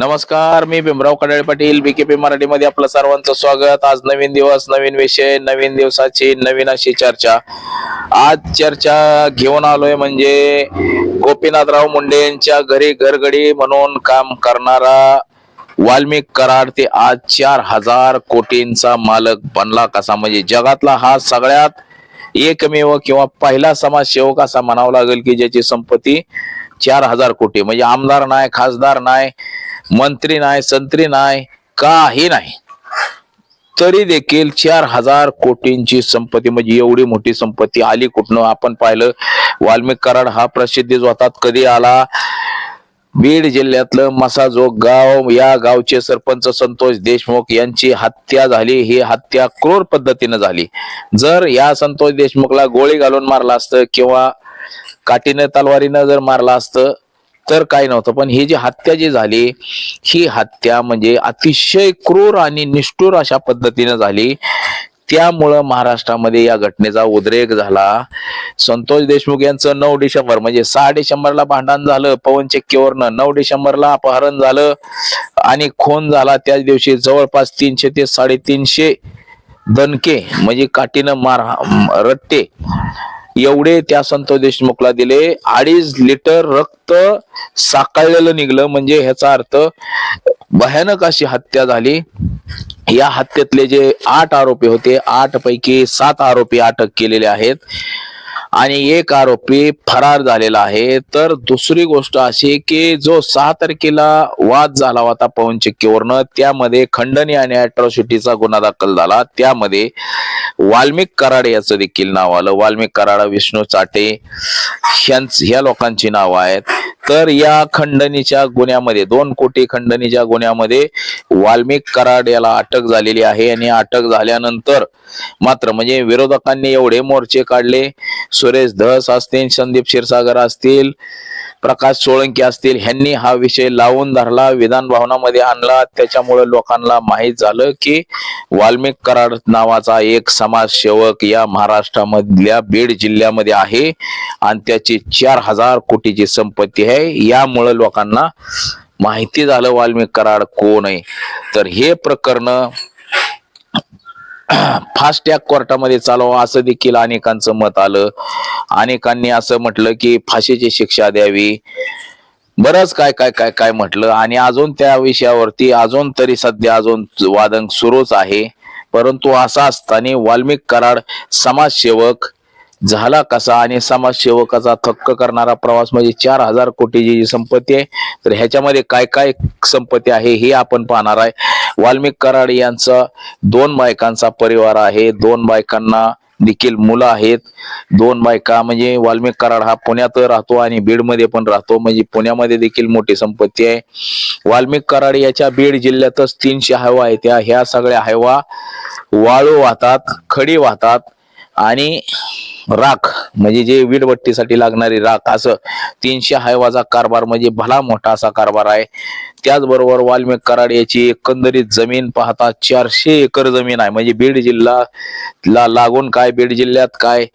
नमस्कार मी भीमराव कडाळे पाटील बीकेपी मराठीमध्ये आपलं सर्वांचं स्वागत. आज नवीन दिवस नवीन विषय नवीन दिवसाची नवीन अशी चर्चा. आज चर्चा घेऊन आलोय म्हणजे गोपीनाथराव मुंडे यांच्या घरी घरगडी म्हणून काम करणारा वाल्मिक कराड ते आज चार हजार कोटींचा मालक बनला कसा? म्हणजे जगातला हा सगळ्यात एकमेव किंवा पहिला समाजसेवक असा म्हणावा लागेल की ज्याची संपत्ती चार हजार कोटी. म्हणजे आमदार नाही खासदार नाही मंत्री नाही संत्री नाही काही नाही. तरी देखील चार हजार कोटींची संपत्ती म्हणजे एवढी मोठी संपत्ती आली कुठनं? आपण पाहिलं वाल्मिक कराड हा प्रसिद्धीच होतात कधी आला? बीड जिल्ह्यातलं मसाजोग गाव या गावचे सरपंच संतोष देशमुख यांची हत्या झाली. ही हत्या क्रूर पद्धतीनं झाली. जर या संतोष देशमुखला गोळी घालून मारला असतं किंवा काठीनं तलवारीनं जर मारला असतं तर काय नव्हतं. पण ही जी हत्या जी झाली ही हत्या म्हणजे अतिशय क्रूर आणि निष्ठुर अशा पद्धतीनं झाली. त्यामुळं महाराष्ट्रामध्ये या घटनेचा उद्रेक झाला. संतोष देशमुख यांचं नऊ डिसेंबर म्हणजे सहा डिसेंबरला भांडण झालं पवन चक्कीवरनं नऊ डिसेंबरला अपहरण झालं आणि खून झाला. त्याच दिवशी जवळपास तीनशे ते साडेतीनशे दणके म्हणजे काठीनं मार रट्टे एवढे त्या संतोष देशमुखला दिले. अडीच लिटर रक्त साकळलेलं निघलं. म्हणजे ह्याचा अर्थ भयानक अशी हत्या झाली. या हत्येतले जे आठ आरोपी होते आठ पैकी सात आरोपी अटक केलेले आहेत. आणि एक आरोपी फरार झालेला आहे. तर दुसरी गोष्ट अशी की जो सहा तारखेला वाद झाला होता पवन चिक्कीवरनं त्यामध्ये खंडणी आणि अॅट्रॉसिटीचा गुन्हा दाखल झाला. त्यामध्ये वाल्मिक कराड याचं देखील नाव आलं. वाल्मिक कराड विष्णू चाटे ह्या लोकांची नावं आहेत. तर या खंडणीच्या गुन्ह्यामध्ये दोन कोटी खंडणीच्या गुन्ह्यामध्ये वाल्मिक कराड याला अटक झालेली आहे. आणि अटक झाल्यानंतर मात्र म्हणजे विरोधकांनी एवढे मोर्चे काढले. सुरेश धस असतील संदीप क्षीरसागर असतील प्रकाश सोळंकी असतील ह्यांनी हा विषय लावून धरला विधान भवनामध्ये आणला. त्याच्यामुळे लोकांना माहीत झालं की वाल्मिक कराड नावाचा एक समाजसेवक या महाराष्ट्रामधल्या बीड जिल्ह्यामध्ये आहे आणि त्याची चार हजार कोटीची संपत्ती आहे. यामुळे लोकांना माहिती झालं वाल्मिक कराड कोण आहे. तर हे प्रकरण फास्ट ट्रॅक कोर्टामध्ये चालवा असं देखील अनेकांचं मत आलं. अनेकांनी असं म्हटलं की फाशीची शिक्षा द्यावी. बरंच काय काय काय काय म्हटलं. आणि अजून त्या विषयावरती अजून तरी सध्या अजून वादन सुरूच आहे. परंतु असा असताना वाल्मिक कराड समाजसेवक झाला कसा? आणि समाजसेवकाचा थक्क करणारा प्रवास म्हणजे चार हजार कोटीची जी संपत्ती आहे तर ह्याच्यामध्ये काय काय संपत्ती आहे हे आपण पाहणार आहे. वाल्मिक कराड यांचा दोन बायकांचा परिवार आहे. दोन बायकांना देखील मुलं आहेत. दोन बायका म्हणजे वाल्मिक कराड हा पुण्यात राहतो आणि बीडमध्ये पण राहतो. म्हणजे पुण्यामध्ये देखील मोठी संपत्ती आहे. वाल्मिक कराड याच्या बीड जिल्ह्यातच तीनशे हायवा आहेत. ह्या सगळ्या हायवा वाळू वाहतात खडी वाहतात आणि राख म्हणजे जे वीडभट्टीसाठी लागणारी राख असं तीनशे हायवाचा कारभार म्हणजे भला मोठा असा कारभार आहे. त्याचबरोबर वाल्मिक कराड याची एकंदरीत जमीन पाहता चारशे एकर जमीन आहे. म्हणजे बीड जिल्हा ला लागून काय बीड जिल्ह्यात काय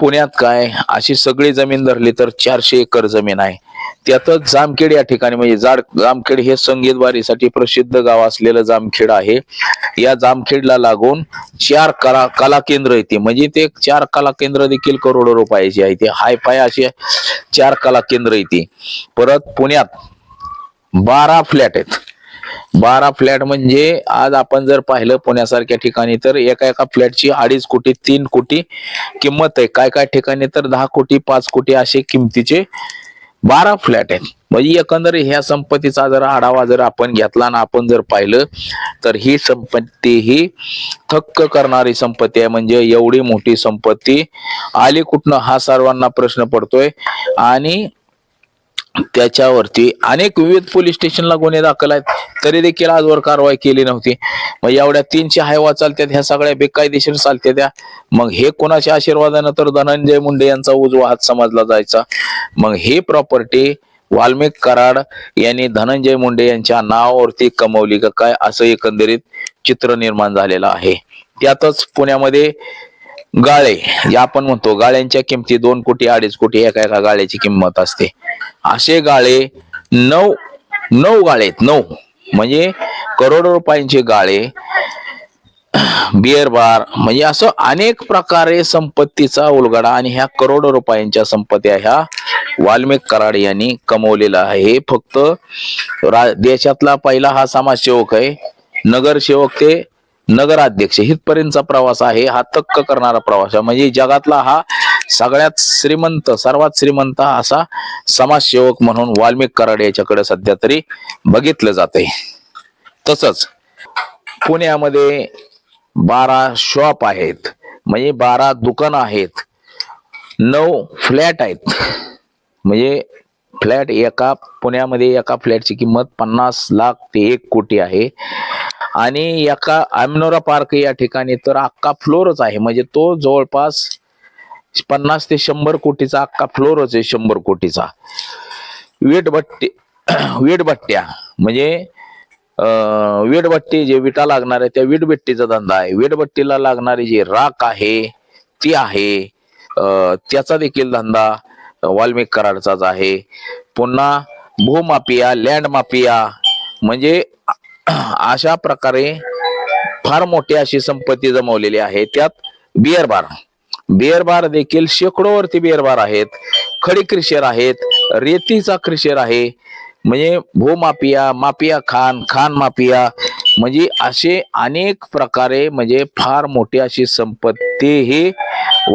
पुण्यात काय अशी सगळी जमीन धरली तर चारशे एकर जमीन आहे. त्यातच जामखेड या ठिकाणी म्हणजे जाड जामखेड हे संगीत वारीसाठी प्रसिद्ध गाव असलेलं जामखेड आहे. या जामखेडला लागून चार कला कला केंद्र येते म्हणजे ते चार कला केंद्र देखील करोडो रुपयाची आहे ते. हायफाय असे चार कला केंद्र येते परत पुण्यात बारा फ्लॅट आहेत. बारा फ्लॅट म्हणजे आज आपण जर पाहिलं पुण्यासारख्या ठिकाणी तर एका एका फ्लॅटची अडीच कोटी तीन कोटी किंमत आहे. काय काय ठिकाणी तर दहा कोटी पाच कोटी असे किमतीचे बारा फ्लॅट आहेत. म्हणजे एकंदर ह्या संपत्तीचा जर आढावा जर आपण घेतला ना आपण जर पाहिलं तर ही संपत्ती ही थक्क करणारी संपत्ती आहे. म्हणजे एवढी मोठी संपत्ती आली कुठनं? हा सर्वांना प्रश्न पडतोय. आणि त्याच्यावरती अनेक विविध पोलीस स्टेशनला गुन्हे दाखल आहेत. तरी देखील आजवर कारवाई केली नव्हती. मग एवढ्या तीनशे हायवा चालत्यात ह्या सगळ्या बेकायदेशीर चालत्या त्या मग हे कोणाच्या आशीर्वादानं तर धनंजय मुंडे यांचा उजवा हात समजला जायचा. मग हे प्रॉपर्टी वाल्मिक कराड यांनी धनंजय मुंडे यांच्या नावावरती कमवली का काय असं एकंदरीत चित्र निर्माण झालेलं आहे. त्यातच पुण्यामध्ये गाळे. जे आपण म्हणतो गाळ्यांच्या किमती दोन कोटी अडीच कोटी एका एका गाळ्याची किंमत असते. असे गाळे नऊ नऊ गाळे आहेत नऊ. म्हणजे करोडो रुपयांचे गाळे बिअर बार म्हणजे असं अनेक प्रकारे संपत्तीचा उलगडा आणि ह्या करोडो रुपयांच्या संपत्त्या ह्या वाल्मिक कराड यांनी कमवलेला आहे. हे फक्त रा- देशातला पहिला हा समाजसेवक आहे. नगरसेवक ते नगराध्यक्ष हितपर्यंतचा प्रवास आहे. हा तक्क करणारा प्रवास आहे. म्हणजे जगातला हा सगळ्यात श्रीमंत सर्वात श्रीमंत असा समाजसेवक म्हणून वाल्मिक कराड याच्याकडे सध्या तरी बघितलं जाते तसंच पुण्यामध्ये बारा शॉप आहेत. म्हणजे बारा दुकानं आहेत. नऊ फ्लॅट आहेत. म्हणजे फ्लॅट एका पुण्यामध्ये एका फ्लॅटची किंमत पन्नास लाख ते एक कोटी आहे. आणि एका आमनोरा पार्क या ठिकाणी तर अख्खा फ्लोरच आहे. म्हणजे तो जवळपास पन्नास ते शंभर कोटीचा अख्खा फ्लोरच आहे शंभर कोटीचा. वेटभट्टी वेटभट्ट्या म्हणजे वेटभट्टी जे विटा लागणार आहे त्या वेटभट्टीचा धंदा आहे. वेटभट्टीला लागणारी जी राख आहे ती आहे. त्याचा देखील धंदा वाल्मिक कराडचाच आहे. पुन्हा भूमाफिया लँड माफिया म्हणजे अशा प्रकारे फार मोठी अशी संपत्ती जमवलेली आहे. त्यात बिअरबार बार. बार देखील शेकडोवरती बिअर बार आहेत. खडी क्रिशेर आहेत. रेतीचा क्रिशेर आहे. म्हणजे भूमाफिया माफिया खान खान माफिया म्हणजे असे अनेक प्रकारे म्हणजे फार मोठी अशी संपत्ती ही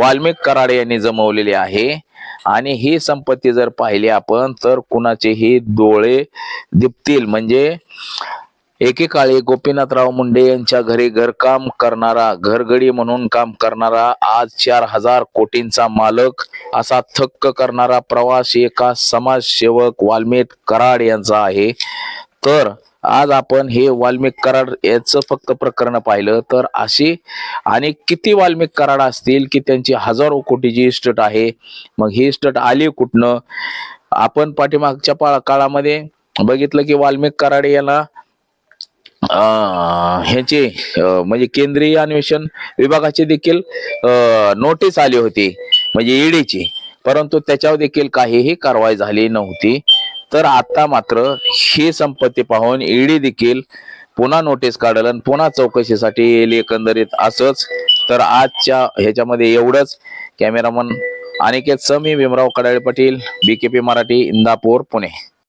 वाल्मिक कराड यांनी जमवलेली आहे. आणि ही संपत्ती जर पाहिली आपण तर कुणाचेही डोळे दिपतील. म्हणजे एकेकाळी गोपीनाथराव मुंडे यांच्या घरी घरकाम करणारा घरगडी म्हणून काम करणारा आज चार हजार कोटींचा मालक असा थक्क करणारा प्रवास एका समाजसेवक वाल्मिक कराड यांचा आहे. तर आज आपण हे वाल्मिक कराड याचं फक्त प्रकरण पाहिलं तर अशी आणि किती वाल्मिक कराड असतील की त्यांची हजारो कोटीची इस्टेट आहे मग ही इस्टेट आली कुठनं? आपण पाठीमागच्या पा- काळामध्ये बघितलं की वाल्मिक कराड याला ह्याचे म्हणजे केंद्रीय अन्वेषण विभागाची देखील नोटीस आली होती म्हणजे ईडीची परंतु त्याच्यावर देखील काहीही कारवाई झाली नव्हती. तर आता मात्र ही संपत्ती पाहून ईडी देखील पुन्हा नोटीस काढल आणि पुन्हा चौकशीसाठी येईल एकंदरीत असंच. तर आजच्या ह्याच्यामध्ये एवढंच. Cameraman Aniket Sami Bhimrao Kadale Patil BKP Marathi Indapur Pune.